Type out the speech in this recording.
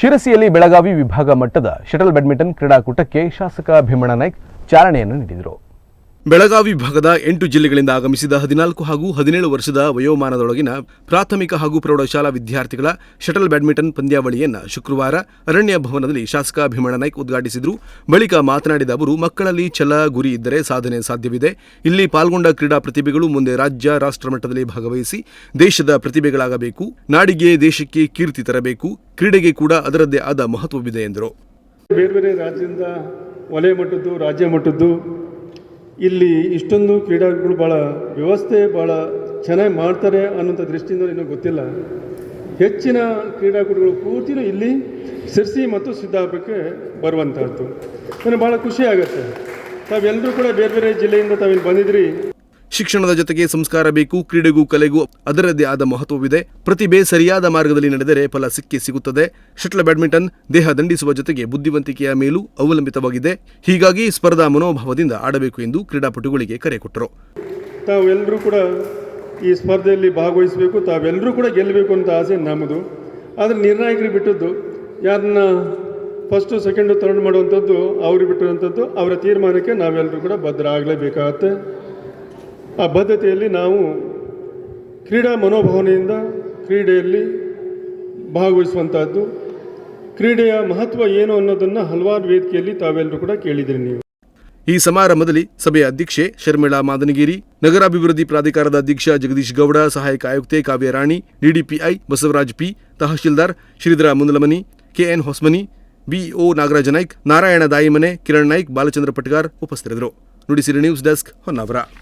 ಶಿರಸಿಯಲ್ಲಿ ಬೆಳಗಾವಿ ವಿಭಾಗ ಮಟ್ಟದ ಶಟಲ್ ಬ್ಯಾಡ್ಮಿಂಟನ್ ಕ್ರೀಡಾಕೂಟಕ್ಕೆ ಶಾಸಕ ಭೀಮಣ್ಣ ನಾಯ್ಕ್ ಚಾಲನೆಯನ್ನು ನೀಡಿದರು. ಬೆಳಗಾವಿ ವಿಭಾಗದ ಎಂಟು ಜಿಲ್ಲೆಗಳಿಂದ ಆಗಮಿಸಿದ ಹದಿನಾಲ್ಕು ಹಾಗೂ ಹದಿನೇಳು ವರ್ಷದ ವಯೋಮಾನದೊಳಗಿನ ಪ್ರಾಥಮಿಕ ಹಾಗೂ ಪ್ರೌಢಶಾಲಾ ವಿದ್ಯಾರ್ಥಿಗಳ ಶಟಲ್ ಬ್ಯಾಡ್ಮಿಂಟನ್ ಪಂದ್ಯಾವಳಿಯನ್ನು ಶುಕ್ರವಾರ ಅರಣ್ಯ ಭವನದಲ್ಲಿ ಶಾಸಕ ಭೀಮಣ್ಣ ನಾಯ್ಕ್ ಉದ್ಘಾಟಿಸಿದರು. ಬಳಿಕ ಮಾತನಾಡಿದ ಅವರು, ಮಕ್ಕಳಲ್ಲಿ ಛಲ ಗುರಿ ಇದ್ದರೆ ಸಾಧನೆ ಸಾಧ್ಯವಿದೆ. ಇಲ್ಲಿ ಪಾಲ್ಗೊಂಡ ಕ್ರೀಡಾ ಪ್ರತಿಭೆಗಳು ಮುಂದೆ ರಾಜ್ಯ, ರಾಷ್ಟ್ರ ಮಟ್ಟದಲ್ಲಿ ಭಾಗವಹಿಸಿ ದೇಶದ ಪ್ರತಿಭೆಗಳಾಗಬೇಕು. ನಾಡಿಗೆ ದೇಶಕ್ಕೆ ಕೀರ್ತಿ ತರಬೇಕು. ಕ್ರೀಡೆಗೆ ಕೂಡ ಅದರದ್ದೇ ಆದ ಮಹತ್ವವಿದೆ ಎಂದರು. ಬೇರೆ ಬೇರೆ ರಾಜ್ಯದಿಂದ ವಲಯ ಮಟ್ಟದ್ದು, ರಾಜ್ಯ ಮಟ್ಟದ್ದು ಇಲ್ಲಿ ಇಷ್ಟೊಂದು ಕ್ರೀಡಾಗಳು ಭಾಳ ವ್ಯವಸ್ಥೆ ಭಾಳ ಚೆನ್ನಾಗಿ ಮಾಡ್ತಾರೆ ಅನ್ನೋಂಥ ದೃಷ್ಟಿಯಿಂದ ಇನ್ನೂ ಗೊತ್ತಿಲ್ಲ. ಹೆಚ್ಚಿನ ಕ್ರೀಡಾಕೂಟಗಳು ಪೂರ್ತಿನೂ ಇಲ್ಲಿ ಸಿರ್ಸಿ ಮತ್ತು ಸಿದ್ದಾಪುರಕ್ಕೆ ಬರುವಂಥದ್ದು ನನಗೆ ಭಾಳ ಖುಷಿ ಆಗುತ್ತೆ. ತಾವೆಲ್ಲರೂ ಕೂಡ ಬೇರೆ ಬೇರೆ ಜಿಲ್ಲೆಯಿಂದ ತಾವಿಲ್ಲಿ ಬಂದಿದ್ರಿ ಶಿಕ್ಷಣದ ಜೊತೆಗೆ ಸಂಸ್ಕಾರ ಬೇಕು, ಕ್ರೀಡೆಗೂ ಕಲೆಗೂ ಅದರದ್ದೇ ಆದ ಮಹತ್ವವಿದೆ. ಪ್ರತಿಭೆ ಸರಿಯಾದ ಮಾರ್ಗದಲ್ಲಿ ನಡೆದರೆ ಫಲ ಸಿಕ್ಕಿ ಸಿಗುತ್ತದೆ. ಶಟ್ಲ್ ಬ್ಯಾಡ್ಮಿಂಟನ್ ದೇಹ ದಂಡಿಸುವ ಜೊತೆಗೆ ಬುದ್ಧಿವಂತಿಕೆಯ ಮೇಲೂ ಅವಲಂಬಿತವಾಗಿದೆ. ಹೀಗಾಗಿ ಸ್ಪರ್ಧಾ ಮನೋಭಾವದಿಂದ ಆಡಬೇಕು ಎಂದು ಕ್ರೀಡಾಪಟುಗಳಿಗೆ ಕರೆ ಕೊಟ್ಟರು. ತಾವೆಲ್ಲರೂ ಕೂಡ ಈ ಸ್ಪರ್ಧೆಯಲ್ಲಿ ಭಾಗವಹಿಸಬೇಕು, ತಾವೆಲ್ಲರೂ ಕೂಡ ಗೆಲ್ಲಬೇಕು ಅಂತ ಆಸೆ ನಮ್ಮದು. ಆದರೆ ನಿರ್ಣಾಯಕರು ಬಿಟ್ಟದ್ದು, ಯಾರನ್ನ ಫಸ್ಟು ಸೆಕೆಂಡು ಥರ್ಡ್ ಮಾಡುವಂಥದ್ದು ಅವ್ರಿಗೆ ಬಿಟ್ಟಿರುವಂಥದ್ದು, ಅವರ ತೀರ್ಮಾನಕ್ಕೆ ನಾವೆಲ್ಲರೂ ಕೂಡ ಭದ್ರ ಆಗಲೇಬೇಕಾಗತ್ತೆ ಆ ಬದ್ಧತೆಯಲ್ಲಿ ನಾವು ಕ್ರೀಡಾ ಮನೋಭಾವನೆಯಿಂದ ಕ್ರೀಡೆಯಲ್ಲಿ ಭಾಗವಹಿಸುವಂಥದ್ದು ಕ್ರೀಡೆಯ ಮಹತ್ವ ಏನು ಅನ್ನೋದನ್ನು ಹಲವಾರು ವೇದಿಕೆಯಲ್ಲಿ ತಾವೆಲ್ಲರೂ ಕೂಡ ಕೇಳಿದ್ರಿ ನೀವು. ಈ ಸಮಾರಂಭದಲ್ಲಿ ಸಭೆಯ ಅಧ್ಯಕ್ಷೆ ಶರ್ಮಿಳಾ ಮಾದನಗಿರಿ, ನಗರಾಭಿವೃದ್ಧಿ ಪ್ರಾಧಿಕಾರದ ಅಧ್ಯಕ್ಷ ಜಗದೀಶ್ ಗೌಡ, ಸಹಾಯಕ ಆಯುಕ್ತೆ ಕಾವ್ಯ ರಾಣಿ, ಡಿಡಿಪಿಐ ಬಸವರಾಜ್ ಪಿ, ತಹಶೀಲ್ದಾರ್ ಶ್ರೀಧರ ಮುಂದಲಮನಿ ಕೆಎನ್ ಹೊಸ್ಮನಿ ಬಿಇಒ ನಾಗರಾಜ ನಾಯ್ಕ್, ನಾರಾಯಣ ದಾಯಿಮನೆ, ಕಿರಣ್ ನಾಯ್ಕ್, ಬಾಲಚಂದ್ರ ಪಟ್ಗಾರ್ ಉಪಸ್ಥಿತರಿದ್ದರು. Nudisiri news desk Honnavar.